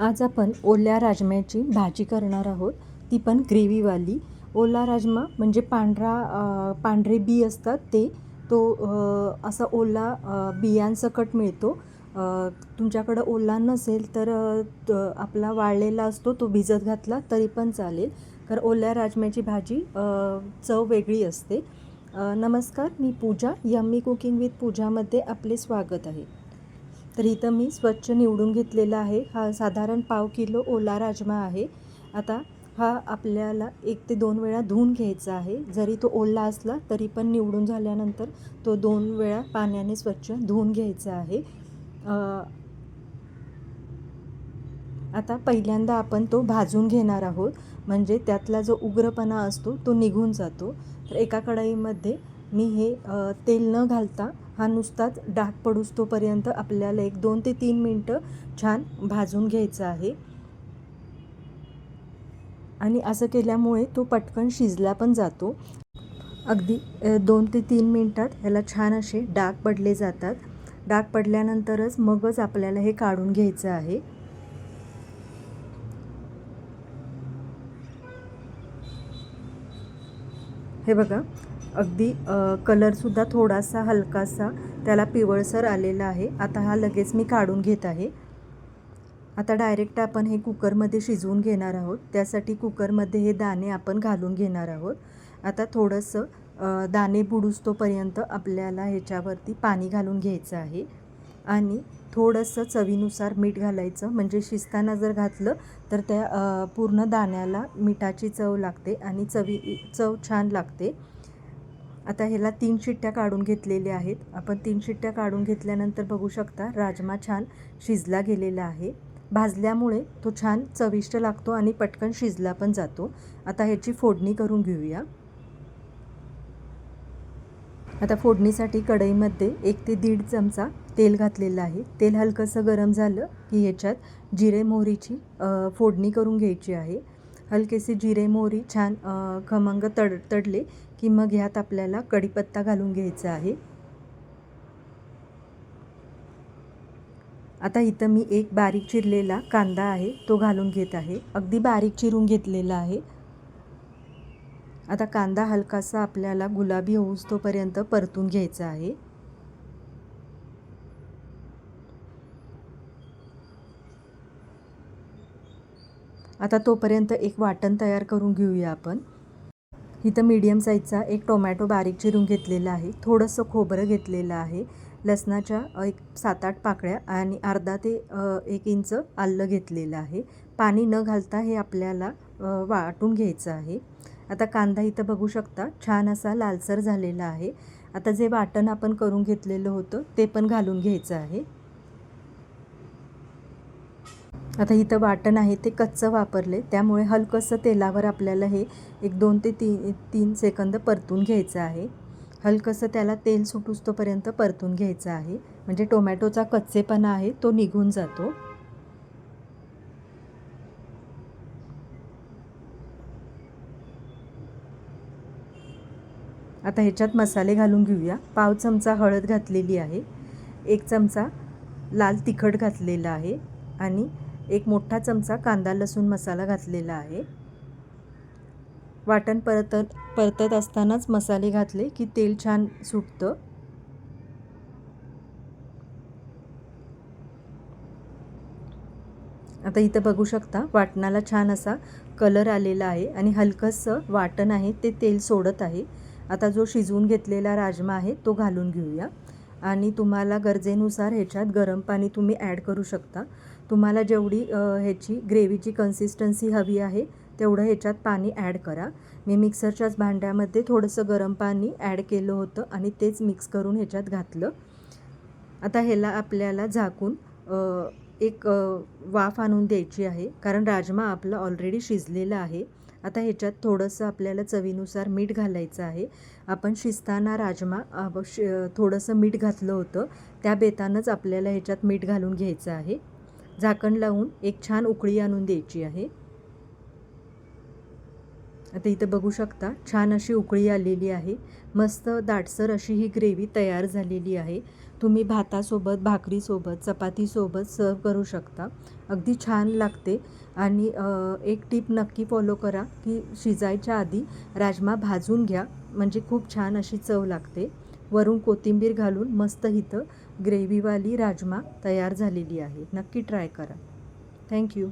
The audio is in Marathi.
आज आपण ओल्या राजम्याची भाजी करणार आहोत. ती पण ग्रेव्हीवाली. ओला राजमा म्हणजे पांढरा पांढरे बी असतात ते. तो असा ओला बियांसकट मिळतो. तुमच्याकडं ओला नसेल तर त- आपला वाळलेला असतो तो भिजत घातला तरी पण चालेल. कारण ओल्या राजम्याची भाजी चव वेगळी असते. नमस्कार मी पूजा. यम्मी कुकिंग विथ पूजामध्ये आपले स्वागत आहे. तर इथं मी स्वच्छ निवडून घेतलेला आहे. हा साधारण पाव किलो ओला राजमा आहे. आता हा आपल्याला एक ते दोन वेळा धुवून घ्यायचा आहे. जरी तो ओला असला तरी पण निवडून झाल्यानंतर तो दोन वेळा पाण्याने स्वच्छ धुवून घ्यायचा आहे. आता पहिल्यांदा आपण तो भाजून घेणार आहोत. म्हणजे त्यातला जो उग्रपणा असतो तो निघून जातो. तर एका कढईमध्ये मी हे तेल न घालता हा नुसताच डाग पडूस तोपर्यंत आपल्याला एक दोन ते तीन मिनटं छान भाजून घ्यायचा आहे. आणि असं केल्यामुळे तो पटकन शिजला पण जातो. अगदी दोन ते तीन मिनटात ह्याला छान असे डाग पडले जातात. डाग पडल्यानंतरच मगच आपल्याला हे काढून घ्यायचं आहे. हे बघा अगदी कलरसुद्धा थोडासा हलकासा त्याला पिवळसर आलेला आहे. आता हा लगेच मी काढून घेत आहे. आता डायरेक्ट आपण हे कुकरमध्ये शिजवून घेणार आहोत. त्यासाठी कुकरमध्ये हे दाणे आपण घालून घेणार आहोत. आता थोडंसं दाणे बुडूस्तोपर्यंत आपल्याला ह्याच्यावरती पाणी घालून घ्यायचं आहे. आणि थोडंसं चवीनुसार मीठ घालायचं. म्हणजे शिजताना जर घातलं तर त्या पूर्ण दाण्याला मिठाची चव लागते आणि चवी चव छान लागते. आता ह्याला तीन शिट्ट्या काढून घेतलेल्या आहेत. आपण तीन शिट्ट्या काढून घेतल्यानंतर बघू शकता राजमा छान शिजला गेलेला आहे. भाजल्यामुळे तो छान चविष्ट लागतो आणि पटकन शिजला पण जातो. आता ह्याची फोडणी करून घेऊया. आता फोडणीसाठी कढईमध्ये एक ते दीड चमचा तेल घातलेलं आहे. तेल हलकंसं गरम झालं की ह्याच्यात जिरे मोहरीची फोडणी करून घ्यायची आहे. हलकेसे जिरे मोहरी छान खमंग तड तडले की मग ह्यात आपल्याला कढीपत्ता घालून घ्यायचा आहे. आता इथं मी एक बारीक चिरलेला कांदा आहे तो घालून घेत आहे. अगदी बारीक चिरून घेतलेला आहे. आता कांदा हलकासा आपल्याला गुलाबी होऊस तोपर्यंत परतून घ्यायचा आहे. आता तोपर्यंत एक वाटण तयार करून घेऊया आपण. इथं मीडियम साईजचा एक टोमॅटो बारीक चिरून घेतलेला आहे. थोडंसं खोबरं घेतलेलं आहे. लसणाच्या एक सात आठ पाकळ्या आणि अर्धा ते एक इंच आलं घेतलेलं आहे. पाणी न घालता हे आपल्याला वाटून घ्यायचं आहे. आता कांदा इथं बघू शकता छान असा लालसर झालेला आहे. आता जे वाटण आपण करून घेतलेलं होतं ते पण घालून घ्यायचं आहे. आता इथं वाटण आहे ते कच्चं वापरले. त्यामुळे हलकंसं तेलावर आपल्याला हे एक दोन ते तीन तीन सेकंद परतून घ्यायचं आहे. हलकंसं त्याला तेल सुटूस्तोपर्यंत परतून घ्यायचं आहे. म्हणजे टोमॅटोचा कच्चेपणा आहे तो निघून जातो. आता ह्याच्यात मसाले घालून घेऊया. पाव चमचा हळद घातलेली आहे. एक चमचा लाल तिखट घातलेला आहे. आणि एक मोठा चमचा कांदा लसूण मसाला घातलेला आहे. वाटण परत परतत असतानाच मसाले घातले की तेल छान सुटतं. आता इथं बघू शकता वाटणाला छान असा कलर आलेला आहे आणि हलकंसं वाटण आहे ते तेल सोडत आहे. आता जो शिजवून घेतलेला राजमा आहे तो घालून घेऊया. आणि तुम्हाला गरजेनुसार ह्याच्यात गरम पाणी तुम्ही ॲड करू शकता. तुम्हाला जेवढी ह्याची ग्रेव्हीची कन्सिस्टन्सी हवी आहे तेवढं ह्याच्यात पाणी ॲड करा. मी मिक्सरच्याच भांड्यामध्ये थोडंसं गरम पाणी ॲड केलं होतं आणि तेच मिक्स करून ह्याच्यात घातलं. आता ह्याला आपल्याला झाकून एक वाफ आणून द्यायची आहे कारण राजमा आपला ऑलरेडी शिजलेला आहे. आता ह्याच्यात थोडंसं आपल्याला चवीनुसार मीठ घालायचं आहे. आपण शिजताना राजमा श थोडंसं मीठ घातलं होतं त्या बेतानंच आपल्याला ह्याच्यात मीठ घालून घ्यायचं आहे. झाकण लावून एक छान उकळी आणून द्यायची आहे. आता इथं बघू शकता छान अशी उकळी आलेली आहे. मस्त दाटसर अशी ही ग्रेव्ही तयार झालेली आहे. तुम्ही भातासोबत भाकरीसोबत चपातीसोबत सर्व करू शकता. अगदी छान लागते. आणि एक टीप नक्की फॉलो करा की शिजायच्या आधी राजमा भाजून घ्या. म्हणजे खूप छान अशी चव लागते. वरून कोथिंबीर घालून मस्त इथं ग्रेव्हीवाली राजमा तयार झालेली आहे. नक्की ट्राय करा. थँक्यू